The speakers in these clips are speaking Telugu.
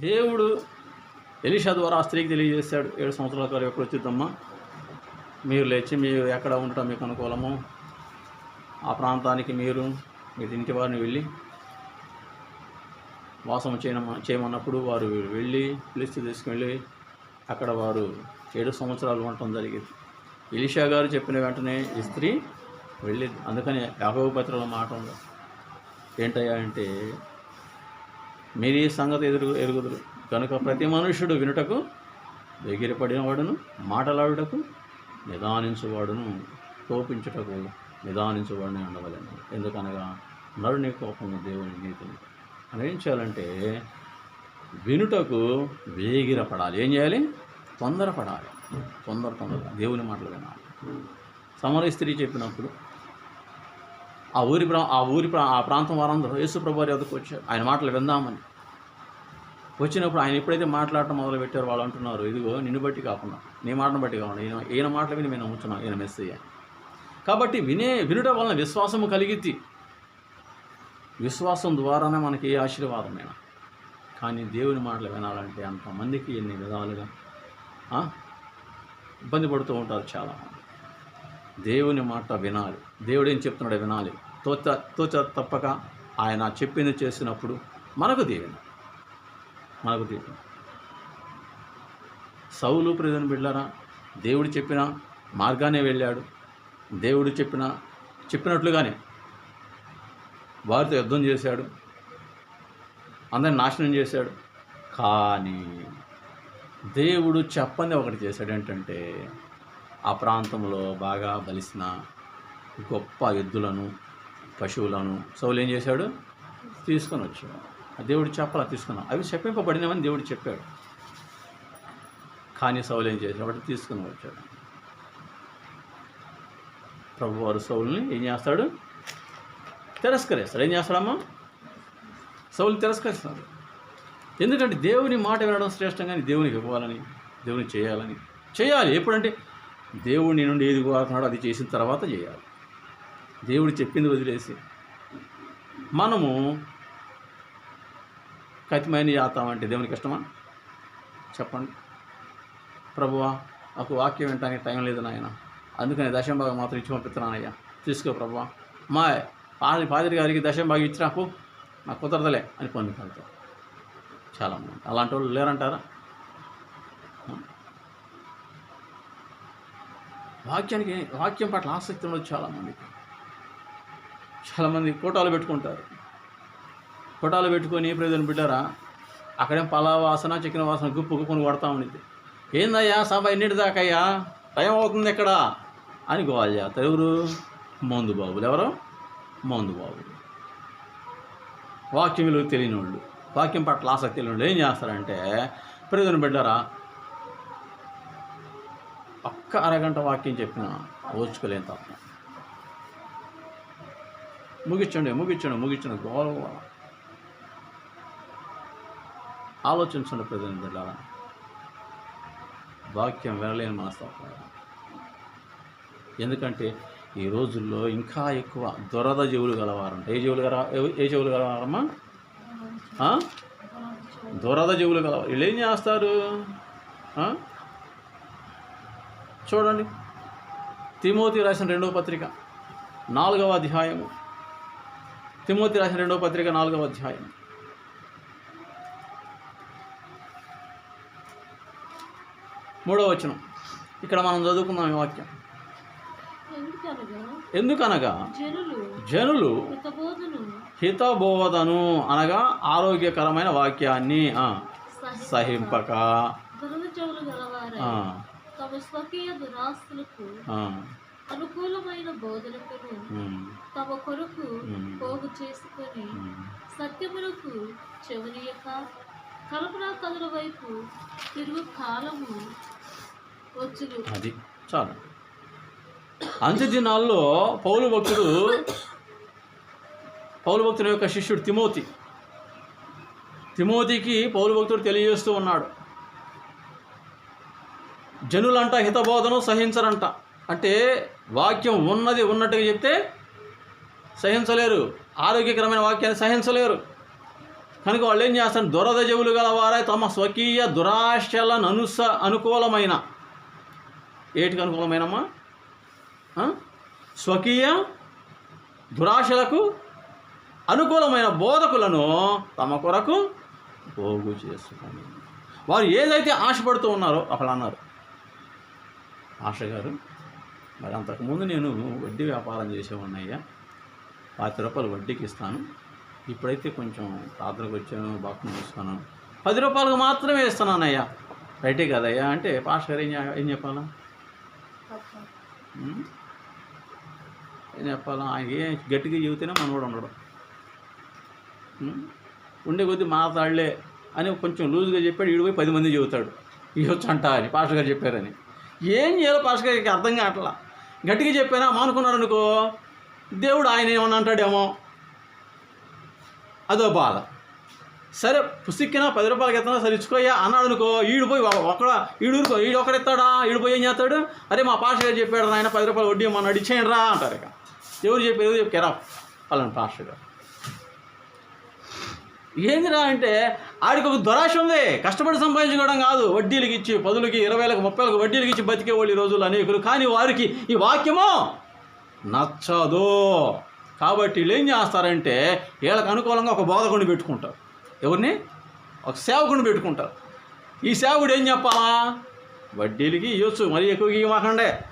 దేవుడు ఎలిషా ద్వారా ఆ స్త్రీకి తెలియజేశాడు ఏడు సంవత్సరాల కాలం ఎప్పుడు వచ్చిద్దమ్మా? మీరు లేచి మీరు ఎక్కడ ఉండటం మీకు అనుకూలము. ఆ ప్రాంతానికి మీరు మీ ఇంటి వారిని వెళ్ళి వాసం చేయమ చేయమన్నప్పుడు వారు వెళ్ళి పిలిస్తూ తీసుకువెళ్ళి అక్కడ వారు ఏడు సంవత్సరాలు ఉండటం జరిగింది. ఎలిషా గారు చెప్పిన వెంటనే ఈ స్త్రీ వెళ్ళింది. అందుకని యాభవ మాట ఉంది. ఏంటయ్యా అంటే మీరు ఈ సంగతి ఎదురు ఎరుగుదురు. కనుక ప్రతి మనుష్యుడు వినుటకు ఎగిరిపడినవాడును మాటలాడుటకు నిదానించువాడును కోపించుటకు నిదానించువాడిని ఉండవలను. ఎందుకనగా నరుని కోపము దేవుని నీతిని అని ఏం చేయాలంటే వినుటకు వేగిరపడాలి. ఏం చేయాలి? తొందరపడాలి. తొందర తొందర దేవుని మాటలు వినాలి. సమర స్త్రీ చెప్పినప్పుడు ఆ ఊరి ప్రా ఆ ఊరి ప్రా ఆ ప్రాంతం వారందరూ యేసు ప్రభు వారి వద్దకు వచ్చారు. ఆయన మాటలు విందామని. వచ్చినప్పుడు ఆయన ఎప్పుడైతే మాట్లాడటం మొదలు పెట్టారు వాళ్ళు అంటున్నారు ఇదిగో నిన్ను బట్టి కాకుండా నీ మాటను బట్టి కాకుండా ఈయన ఈయన మాటలు విని మేము నమ్ముతున్నాం ఈయన మెస్సయ్య కాబట్టి వినే వినడం వలన విశ్వాసము కలిగిద్ది. విశ్వాసం ద్వారానే మనకి ఏ ఆశీర్వాదమైనా కానీ దేవుని మాటలు వినాలంటే అంతమందికి ఎన్ని విధాలుగా ఇబ్బంది పడుతూ ఉంటారు చాలామంది. దేవుని మాట వినాలి. దేవుడు ఏం చెప్తున్నాడో వినాలి. తోచ తోచ తప్పక ఆయన చెప్పింది చేసినప్పుడు మనకు దీవెన. మనకు దీవెన. సౌలు ప్రజలను బిళ్ళరా దేవుడు చెప్పిన మార్గానే వెళ్ళాడు. దేవుడు చెప్పిన చెప్పినట్లుగానే వారితో యుద్ధం చేశాడు. అందరిని నాశనం చేశాడు. కానీ దేవుడు చెప్పని ఒకటి చేశాడు. ఏంటంటే ఆ ప్రాంతంలో బాగా బలిసిన గొప్ప ఎద్దులను పశువులను సౌలు ఏం చేశాడు? తీసుకొని వచ్చాడు. ఆ దేవుడు చెప్పాల? తీసుకున్నాం. అవి చెప్పింపబడినవని దేవుడు చెప్పాడు. కానీ సౌలు ఏం చేశాడు? వాటి తీసుకుని వచ్చాడు. ప్రభు వారు ఏం చేస్తాడు? తిరస్కరిస్తాడు. ఏం చేస్తాడమ్మా సౌలు తిరస్కరిస్తాడు. ఎందుకంటే దేవుని మాట వినడం శ్రేష్టం కానీ దేవునికి ఇవ్వాలని దేవుని చేయాలని చేయాలి. ఎప్పుడంటే దేవుడి నుండి ఏది కోరుతున్నాడో అది చేసిన తర్వాత చేయాలి. దేవుడు చెప్పింది వదిలేసి. మనము కతిమైన చేస్తామంటే దేవునికి ఇష్టమా చెప్పండి. ప్రభువా నాకు వాక్యం వినటానికి టైం లేదు నాయన. అందుకని దశంభాగం మాత్రం ఇచ్చి పంపిస్తున్నానయ్యా. తీసుకో ప్రభువా. మా పాది పాదిరి గారికి దశంభాగం ఇచ్చి నాకు నాకు కుదరదలే అని పొందుకుంటాం చాలామంది అలాంటి వాళ్ళు లేరంటారా? వాక్యానికి వాక్యం పట్ల ఆసక్తి ఉండదు చాలామందికి. చాలామంది కోటాలు పెట్టుకుంటారు. కోటాలు పెట్టుకొని ప్రయోజనం బిడ్డారా అక్కడేం పలా వాసన చికెన్ వాసన గుప్పు గుప్పుని కొడతా ఉండింది ఏందయ్యా సభ ఎన్నిటి దాకయ్యా? టైం అవుతుంది ఎక్కడ అని గోవాలి చేస్తారు. ఎవరు? మందు బాబులు. ఎవరు? మందు బాబులు. వాక్యం విలువ తెలియని వాళ్ళు వాక్యం పట్ల ఆసక్తి లేని వాళ్ళు ఏం చేస్తారంటే ప్రయోజనం బిడ్డారా ఒక్క అరగంట వాక్యం చెప్పిన ఓర్చుకోలేని తప్ప ముగించండి ముగించండి ముగించండి గోల ఆలోచించండి ప్రజలు వాక్యం వినలేని మనస్తత్వం. ఎందుకంటే ఈ రోజుల్లో ఇంకా ఎక్కువ దొరద జీవులు గలవారంట ఏ జీవులు గల ఏ జీవులు గలవారమ్మా? దొరద జీవులు గలవారు వీళ్ళు ఏం చేస్తారు? చూడండి. తిమోతి రాసిన రెండవ పత్రిక నాలుగవ అధ్యాయము. తిమోతి రాసిన రెండవ పత్రిక నాలుగవ అధ్యాయం. మూడవ వచనం. ఇక్కడ మనం చదువుకుందాం ఈ వాక్యం. ఎందుకనగా? జనులు హితబోధను అనగా ఆరోగ్యకరమైన వాక్యాన్ని సహింపక. తమ స్వకీయ దురాస్తులకు అనుకూలమైన బోధనకును తమ కొరకు పోగు చేసుకొని. సత్యములకు చెవనియక. కల్పనా కథల వైపు తిరుగు కాలము వచ్చును. అది చాలు. అంత్య దినాల్లో పౌలు భక్తుడు పౌలు భక్తుని యొక్క శిష్యుడు తిమోతి. తిమోతికి పౌలు భక్తుడు తెలియజేస్తూ ఉన్నాడు. జనులంట హితబోధను సహించరంట. అంటే వాక్యం ఉన్నది ఉన్నట్టుగా చెప్తే సహించలేరు. ఆరోగ్యకరమైన వాక్యాన్ని సహించలేరు. కనుక వాళ్ళు ఏం చేస్తారు? దురద గల గలవారై తమ స్వకీయ దురాశలను అనుస అనుకూలమైన. ఏటికి అనుకూలమైనమ్మా? స్వకీయ దురాశలకు అనుకూలమైన బోధకులను తమ కొరకు పోగు చేసుకొని. వారు ఏదైతే ఆశపడుతూ ఉన్నారో అక్కడ అన్నారు. ఆశ గారు. మరి అంతకుముందు నేను వడ్డీ వ్యాపారం చేసేవాడిని అయ్యా. పాతి రూపాయలు వడ్డీకి ఇస్తాను. ఇప్పుడైతే కొంచెం ప్రార్థనకు వచ్చాను బాక్యం చూస్తాను పది రూపాయలకు మాత్రమే ఇస్తున్నాను అయ్యా. రైటే కదయ్యా అంటే పాస్ గారు ఏం ఏం చెప్పాలా? ఏం చెప్పాలా? ఆయన ఏం గట్టిగా చెబితేనే మనవాడు ఉండడు? ఉండే కొద్దీ మాట్లాడలే అని కొంచెం లూజ్గా చెప్పాడు. ఈడిపోయి పది మంది చెబుతాడు. ఇవ్వచ్చు అంట అని పాస్టర్ గారు చెప్పారని. ఏం చేయాలో పాస్టర్ గారికి అర్థం కావట్లా. గట్టిగా చెప్పానా? మానుకున్నారనుకో. దేవుడు ఆయన ఏమన్నా అంటాడేమో. అదో బాధ. సరే పుసిక్కినా పది రూపాయలకి ఎత్తనా? సరే ఇచ్చుకోయ్యా అన్నాడు అనుకో ఈడు పోయి ఒక్కడ ఈడుకో ఈడు ఒకడెత్తాడా ఈడు పోయి ఏం చేస్తాడు? అరే మా పాస్టర్ గారు చెప్పాడు ఆయన పది రూపాయలు వడ్డీ మన అడిచేయండి రా అంటారు ఇక. ఎవరు చెప్పారు? ఎవరు చెప్పారా? వాళ్ళని పాస్టర్ గారు. ఏందిరా అంటే ఆడికి ఒక దురాశ ఉంది. కష్టపడి సంపాదించుకోవడం కాదు. వడ్డీలకి ఇచ్చి పదులకి ఇరవైలకు ముప్పైలకు వడ్డీలకి ఇచ్చి బతికే వాళ్ళు ఈ రోజులు అనేకులు. కానీ వారికి ఈ వాక్యము నచ్చదు. కాబట్టి వీళ్ళు ఏం చేస్తారంటే వీళ్ళకి అనుకూలంగా ఒక బోధకుని పెట్టుకుంటారు. ఎవరిని? ఒక సేవకుని పెట్టుకుంటారు. ఈ సేవకుడు ఏం చెప్పాలా? వడ్డీలకి ఇవ్వచ్చు మరి ఎక్కువగా ఇవ్వమాకండే.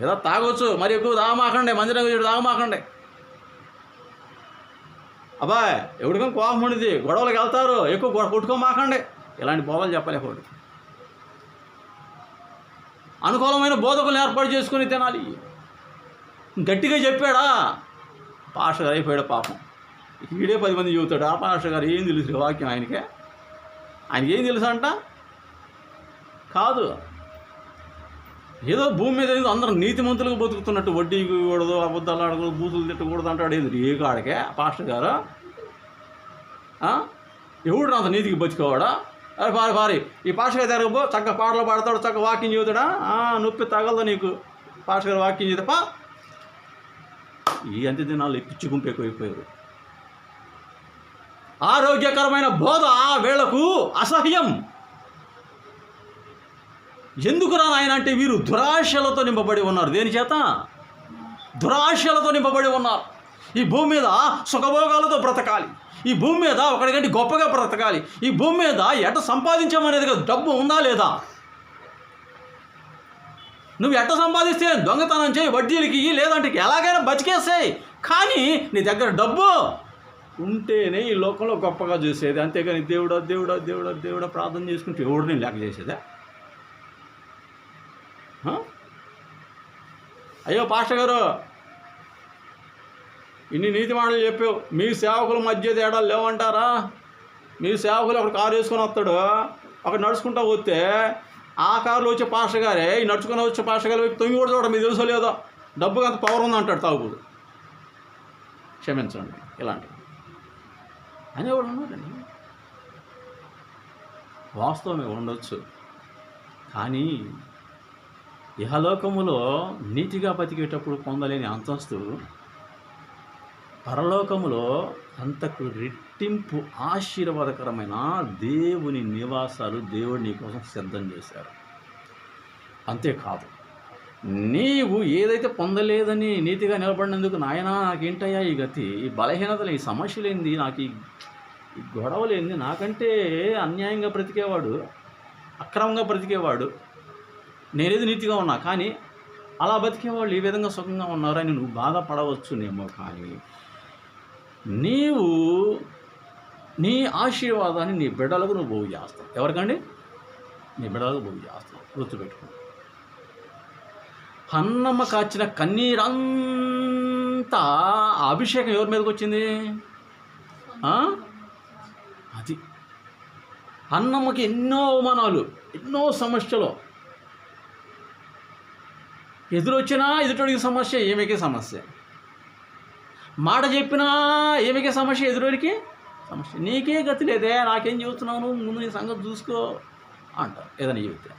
ఏదో తాగొచ్చు మరి ఎక్కువ తాగమాకండే. మందిరం తాగమాకండే. అబ్బాయ్ ఎవరికైనా కోపం ఉండేది గొడవలకు వెళ్తారు ఎక్కువ గొడవ కొట్టుకోమాకండి. ఇలాంటి బోధలు చెప్పలేకూడదు. అనుకూలమైన బోధకులను ఏర్పాటు చేసుకుని తినాలి. గట్టిగా చెప్పాడా? పాష గారు అయిపోయాడు పాపం. ఈడే పది మంది చెబుతాడు ఆ పాష గారు ఏం తెలుసు వాక్యం ఆయనకే? ఆయనకి ఏం తెలుసు అంట కాదు. ఏదో భూమి మీద ఏదో అందరూ నీతిమంతులుగా బతుకుతున్నట్టు వడ్డీ ఇవ్వకూడదు అబద్ధాలు ఆడకూడదు బూతులు తిట్టకూడదు అంటాడు ఏంది? ఏ కాడికే? పాస్టర్ గారు. ఎవడు అంత నీతికి బతికేవాడా? అరే పారి పారి. ఈ పాస్టర్ గారు తిరగబో చక్కగా పాటలు పాడతాడు చక్కగా వాకింగ్ చదువుతాడా? నొప్పి తగలదు నీకు. పాస్టర్ గారు వాకింగ్ చేస్తే పా. ఈ అంత్య దినాలు పిచ్చి గుంపు ఎక్కువైపోయారు. ఆరోగ్యకరమైన బోధ ఆ వేళకు అసహ్యం. ఎందుకురా నాయన అంటే వీరు దురాశలతో నింపబడి ఉన్నారు? దేని చేత? దురాశలతో నింపబడి ఉన్నారు. ఈ భూమి మీద సుఖభోగాలతో బ్రతకాలి. ఈ భూమి మీద ఒకటికంటే గొప్పగా బ్రతకాలి. ఈ భూమి మీద ఎట సంపాదించామనేది కదా డబ్బు ఉందా లేదా? నువ్వు ఎట్ట సంపాదిస్తే దొంగతనం చేయి వడ్డీలకి లేదంటే ఎలాగైనా బతికేస్తాయి కానీ నీ దగ్గర డబ్బు ఉంటేనే ఈ లోకంలో గొప్పగా చూసేది. అంతేగాని దేవుడా దేవుడా దేవుడా దేవుడా ప్రార్థన చేసుకుంటే ఎవడు నేను లెక్క చేసేదా ఆ? అయ్యో పాస్టర్ గారు ఇన్ని నీతి మాటలు చెప్పావు. మీ సేవకుల మధ్య తేడాలు లేవంటారా? మీ సేవకులు ఒకడు కారు వేసుకొని వస్తాడు. అక్కడ నడుచుకుంటా పోతే ఆ కారులో వచ్చే పాస్టర్ గారే ఈ నడుచుకుని వచ్చే పాస్టర్ గారు వైపు తొంగి కూడా చూడడం మీకు తెలుసో లేదో? డబ్బుకి అంత పవర్ ఉంది అంటాడు తాగుబోదు క్షమించండి ఇలాంటి అనేవాడు ఉన్నాడండి వాస్తవమే ఉండొచ్చు. కానీ ఇహలోకములో నీతిగా బతికేటప్పుడు పొందలేని అంతస్తు పరలోకములో అంతకు రెట్టింపు ఆశీర్వాదకరమైన దేవుని నివాసాలు దేవుడు నీ కోసం సిద్ధం చేశారు. అంతేకాదు నీవు ఏదైతే పొందలేదని నీతిగా నిలబడినందుకు నాయనా నాకేంటయ్యా ఈ గతి? ఈ బలహీనతలు ఈ సమస్యలేంది? నాకు ఈ గొడవలేంది? నాకంటే అన్యాయంగా బ్రతికేవాడు అక్రమంగా బ్రతికేవాడు నేనేది నీతిగా ఉన్నా కానీ అలా బతికేవాళ్ళు ఈ విధంగా సుఖంగా ఉన్నారని నువ్వు బాధపడవచ్చునేమో కానీ నీవు నీ ఆశీర్వాదాన్ని నీ బిడ్డలకు నువ్వు బోగు చేస్తావు. ఎవరికండి? నీ బిడ్డలకు బోగు చేస్తావు. గుర్తుపెట్టుకో. అన్నమ్మ కాచిన కన్నీరంతా అభిషేకం ఎవరి మీదకి వచ్చింది? అది. అన్నమ్మకి ఎన్నో అవమానాలు ఎన్నో సమస్యలు ఎదురొచ్చినా ఎదుటోడికి సమస్య ఏమికే సమస్య. మాట చెప్పినా ఏమికే సమస్య ఎదురోడికి సమస్య. నీకే గతి లేదే నాకేం చెబుతున్నావు నువ్వు? ముందు నీ సంగతి చూసుకో అంటారు ఏదైనా చెబితే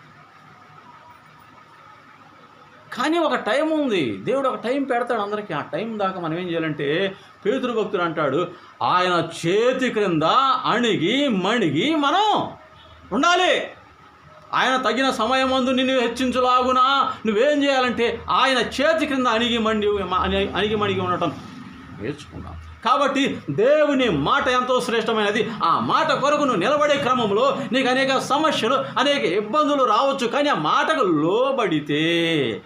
కానీ ఒక టైం ఉంది. దేవుడు ఒక టైం పెడతాడు అందరికీ. ఆ టైం దాకా మనం ఏం చేయాలంటే పేతురు భక్తుడు అంటాడు ఆయన చేతి క్రింద అణిగి మణిగి మనం ఉండాలి. ఆయన తగిన సమయం అందు నిన్ను హెచ్చించులాగునా? నువ్వేం చేయాలంటే ఆయన చేతి క్రింద అణిగి మండి అని- అణిగి మణిగి ఉండటం. నేర్చుకున్నాం. కాబట్టి దేవుని మాట ఎంతో శ్రేష్టమైనది. ఆ మాట కొరకు నువ్వు నిలబడే క్రమంలో నీకు అనేక సమస్యలు అనేక ఇబ్బందులు రావచ్చు. కానీ ఆ మాటకు లోబడితే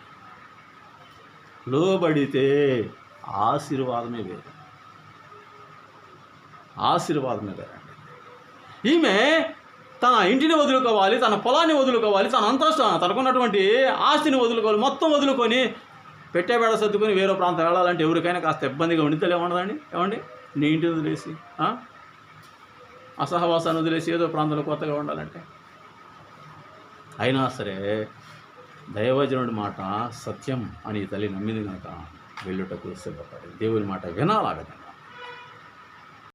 లోబడితే ఆశీర్వాదమే వేరు. ఆశీర్వాదమే వేరండి. ఈమె తన ఇంటిని వదులుకోవాలి తన పొలాన్ని వదులుకోవాలి తన అంతస్తు తనకున్నటువంటి ఆస్తిని వదులుకోవాలి మొత్తం వదులుకొని పెట్టేబేడ సర్దుకొని వేరే ప్రాంతం వెళ్ళాలంటే ఎవరికైనా కాస్త ఇబ్బందిగా ఉండితే ఉండదండి ఏమండి? నీ ఇంటిని వదిలేసి అసహవాసాన్ని వదిలేసి ఏదో ప్రాంతంలో కొత్తగా ఉండాలంటే? అయినా సరే దైవజనుడి మాట సత్యం అని తల్లి నమ్మింది కనుక వెళ్ళుటకు సిద్ధపడి దేవుని మాట వినాలాగదండి